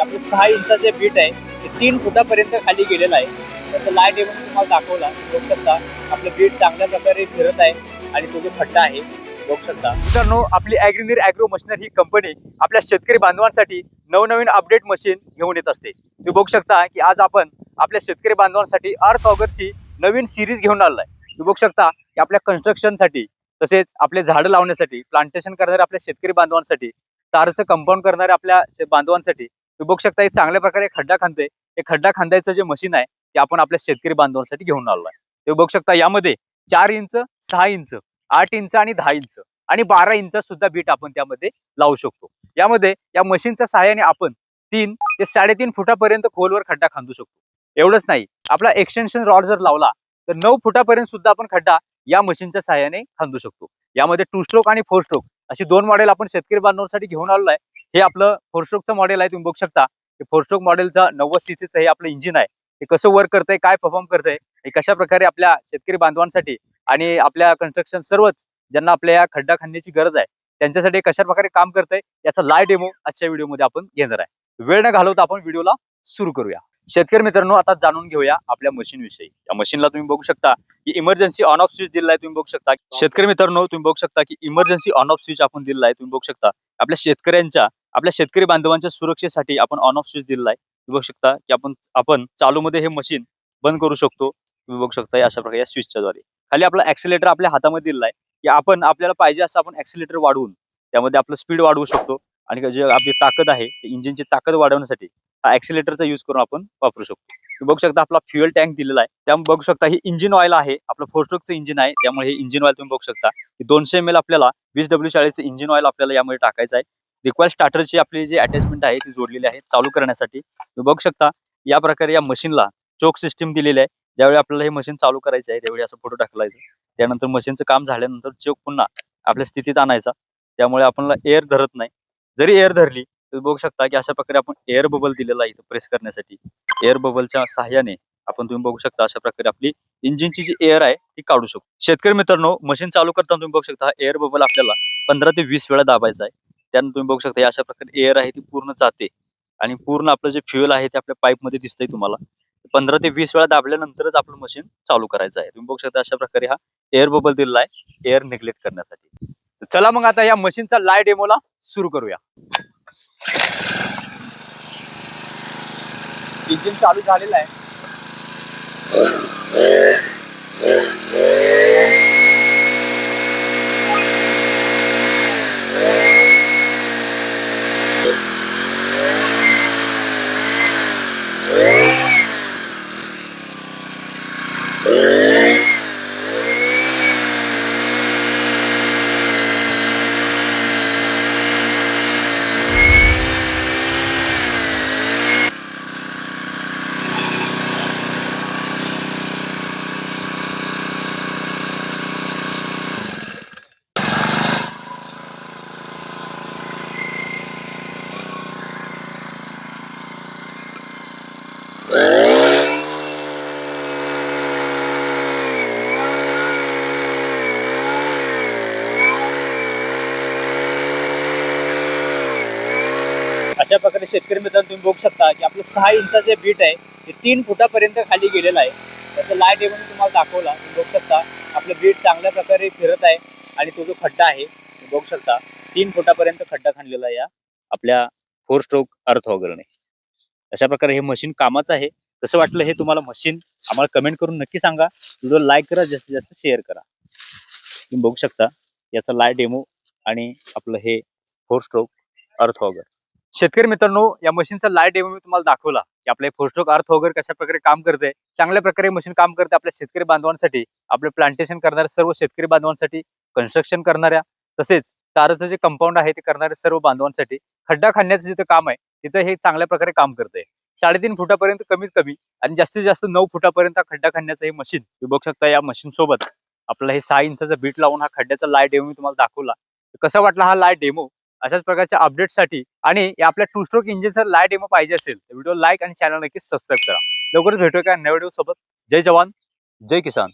की आपलं सहा इंचाचे बीट आहे ते तीन फुटापर्यंत खाली गेलेलं आहे. त्याचं लाइट येऊन तुम्हाला दाखवला. बघू शकता आपलं बीट चांगल्या प्रकारे फिरत आहे आणि तो जो खड्डा आहे बघू शकता. मित्रांनो आपली अॅग्रिनीर अॅग्रो मशिनरी ही कंपनी आपल्या शेतकरी बांधवांसाठी नवनवीन अपडेट मशीन घेऊन येत असते. तुम्ही बघू शकता की आज आपण आपल्या शेतकरी बांधवांसाठी अर्थ ऑगरची नवीन सिरीज घेऊन आलेला आहे तुम्ही बघू शकता की आपल्या कन्स्ट्रक्शनसाठी तसेच आपले झाडं लावण्यासाठी प्लांटेशन करणाऱ्या आपल्या शेतकरी बांधवांसाठी तारचं कंपाऊंड करणाऱ्या आपल्या बांधवांसाठी तुम्ही बघू शकता हे चांगल्या प्रकारे खड्डा खांदे हे खड्डा खांदायचं जे मशीन आहे ते आपण आपल्या शेतकरी बांधवांसाठी घेऊन आलो आहे. तुम्ही बघू शकता यामध्ये चार इंच सहा इंच आठ इंच आणि दहा इंच आणि बारा इंच सुद्धा बीट आपण त्यामध्ये लावू शकतो. यामध्ये या मशीनच्या सहाय्याने आपण तीन ते साडेतीन फुटापर्यंत खोलवर खड्डा खांदू शकतो. एवढंच नाही आपला एक्सटेन्शन रॉड जर लावला तर नऊ फुटापर्यंत सुद्धा आपण खड्डा या मशीनच्या सहाय्याने खांदू शकतो. यामध्ये टू स्ट्रोक आणि फोर स्ट्रोक अशी दोन मॉडेल आपण शेतकरी बांधवांसाठी घेऊन आलेलो आहे. हे आपलं फोरस्ट्रोकचं मॉडेल आहे तुम्ही बघू शकता. फोरस्ट्रोक फोर मॉडेलचं नव्वद सीसीचं हे आपलं इंजिन आहे. हे कसं वर्क करतंय काय परफॉर्म करतंय हे कशा प्रकारे आपल्या शेतकरी बांधवांसाठी आणि आपल्या कन्स्ट्रक्शन सर्वच ज्यांना आपल्या या खड्डा खाणण्याची गरज आहे त्यांच्यासाठी कशा प्रकारे काम करतंय याचा लाय डेमो आजच्या व्हिडिओमध्ये आपण घेणार आहे. वेळ न घालवता आपण व्हिडिओला सुरू करूया. शेतकरी मित्रांनो आता जाणून घेऊया आपल्या मशीन विषयी. या मशीनला तुम्ही बघू शकता की इमर्जन्सी ऑन ऑफ स्विच दिलेला आहे तुम्ही बघू शकता. शेतकरी मित्रांनो तुम्ही बघू शकता की इमर्जन्सी ऑन ऑफ स्विच आपण दिला आहे तुम्ही बघू शकता. आपल्या शेतकऱ्यांच्या आपल्या शेतकरी बांधवांच्या सुरक्षेसाठी आपण ऑन ऑफ स्विच दिलेला आहे. तुम्ही बघू शकता की आपण आपण चालू मध्ये हे मशीन बंद करू शकतो. तुम्ही बघू शकता या अशा प्रकारे या स्विचच्या द्वारे. खाली आपला ऍक्सिलेटर आपल्या हातामध्ये दिलेला आहे. की आपण आपल्याला पाहिजे असं आपण ऍक्सिलेटर वाढवून त्यामध्ये आपलं स्पीड वाढवू शकतो. आणि जे आपली ताकद आहे इंजिनची ताकद वाढवण्यासाठी हा ऍक्सिलेटरचा यूज करून आपण वापरू शकतो. तुम्ही बघू शकता आपला फ्युएल टँक दिलेला आहे. त्यामुळे बघू शकता हे इंजिन ऑइल आहे. आपलं फोरस्ट्रोकचं इंजिन आहे. त्यामुळे हे इंजिन ऑइल तुम्ही बघू शकता. की दोनशे एम एल आपल्याला वीस डब्ल्यू चाळीसचं इंजिन ऑइल आपल्याला यामध्ये टाकायचं आहे. रिक्वायर स्टार्टरची आपली जी अटॅचमेंट आहे ती जोडलेली आहे चालू करण्यासाठी. तुम्ही बघू शकता या प्रकारे या मशीनला चोक सिस्टीम दिलेली आहे. ज्यावेळी आपल्याला हे मशीन चालू करायचं आहे त्यावेळी असं फोटो टाकलायचं. त्यानंतर मशीनचं काम झाल्यानंतर चोक पुन्हा आपल्या स्थितीत आणायचा. त्यामुळे आपल्याला एअर धरत नाही. जरी एअर धरली तुम्ही बघू शकता की अशा प्रकारे आपण एअर बबल दिलेला आहे इथं प्रेस करण्यासाठी. एअर बबलच्या सहाय्याने आपण तुम्ही बघू शकता अशा प्रकारे आपली इंजिनची जी एअर आहे ती काढू शकतो. शेतकरी मित्रांनो मशीन चालू करताना तुम्ही बघू शकता एअर बबल आपल्याला पंधरा ते वीस वेळा दाबायचा आहे. त्यानंतर तुम्ही बघू शकता अशा प्रकारे एअर आहे ती पूर्ण जाते. आणि पूर्ण आपलं जे फ्युएल आहे ते आपल्या पाईपमध्ये दिसतंय तुम्हाला. पंधरा ते वीस वेळा दाबल्यानंतरच आपलं मशीन चालू करायचं आहे. तुम्ही बघू शकता अशा प्रकारे हा एअर बबल दिलेला आहे एअर निग्लेक्ट करण्यासाठी. चला मग आता या मशीनचा लाय डेमोला सुरू करूया. इंजिन चालू झालेलं आहे. अशा प्रकारे शेतकरी मित्रांनो तुम्ही बघू शकता की आपलं सहा इंचाचे बीट आहे ते तीन फुटापर्यंत खाली गेलेलं आहे. त्याचं लाइट येऊन तुम्हाला दाखवला. तुम्ही बघू शकता आपलं बीट चांगल्या प्रकारे फिरत आहे आणि तो जो खड्डा आहे तुम्ही बघू शकता तीन फुटापर्यंत खड्डा खाणलेला आहे या आपल्या फोर स्ट्रोक अर्थ वगैरे अशा प्रकारे हे मशीन कामाचं आहे. कसं वाटलं हे तुम्हाला मशीन आम्हाला कमेंट करून नक्की सांगा. व्हिडिओ लाईक करा जास्तीत जास्त शेअर करा. तुम्ही बघू शकता याचा लाइट डेमो आणि आपलं हे फोर स्ट्रोक अर्थ वगैरे. शेतकरी मित्रांनो या मशीनचा लाइट डेमो मी तुम्हाला दाखवला. की आपले फोरस्ट्रोक अर्थ वगैरे कशा प्रकारे काम करते चांगल्या प्रकारे मशीन काम करते आपल्या शेतकरी बांधवांसाठी आपले प्लांटेशन करणाऱ्या सर्व शेतकरी बांधवांसाठी कन्स्ट्रक्शन करणाऱ्या तसेच ताराचं जे कंपाऊंड आहे ते करणाऱ्या सर्व बांधवांसाठी खड्डा खाण्याचं जिथं काम आहे तिथं हे चांगल्या प्रकारे काम करते. साडेतीन फुटापर्यंत कमीत कमी आणि जास्तीत जास्त नऊ फुटापर्यंत खड्डा खाण्याचं हे मशीन तुम्ही बघू शकता या मशीन सोबत आपला हे सहा इंचाचा बीट लावून हा खड्ड्याचा लाइट डेमो मी तुम्हाला दाखवला. कसा वाटला हा लाइट डेमो अशाच प्रकारच्या अपडेटसाठी आणि या आपल्या टू स्ट्रोक इंजिनचा लाइट डेमो पाहिजे असेल तर व्हिडिओ लाईक आणि चॅनल नक्कीच सबस्क्राईब करा. लवकरच भेटूया का नव्या व्हिडिओ सोबत. जय जवान. जय किसान.